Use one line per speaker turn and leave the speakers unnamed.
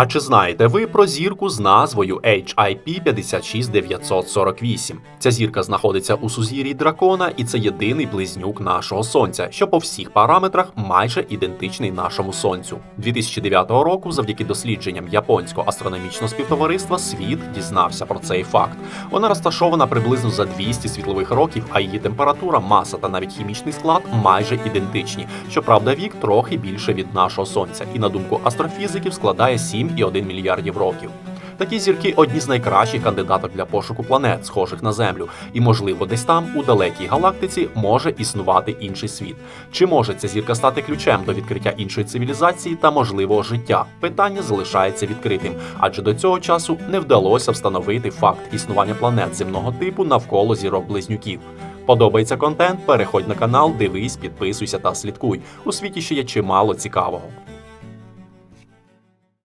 А чи знаєте ви про зірку з назвою HIP 56948? Ця зірка знаходиться у сузір'ї дракона, і це єдиний близнюк нашого сонця, що по всіх параметрах майже ідентичний нашому сонцю. 2009 року, завдяки дослідженням японського астрономічного співтовариства, світ дізнався про цей факт. Вона розташована приблизно за 200 світлових років, а її температура, маса та навіть хімічний склад майже ідентичні. Щоправда, вік трохи більше від нашого сонця, і на думку астрофізиків складає 7,1 мільярдів років. Такі зірки одні з найкращих кандидаток для пошуку планет, схожих на Землю, і можливо, десь там, у далекій галактиці, може існувати інший світ. Чи може ця зірка стати ключем до відкриття іншої цивілізації та можливого життя? Питання залишається відкритим, адже до цього часу не вдалося встановити факт існування планет земного типу навколо зірок близнюків. Подобається контент? Переходь на канал, дивись, підписуйся та слідкуй. У світі ще є чимало цікавого.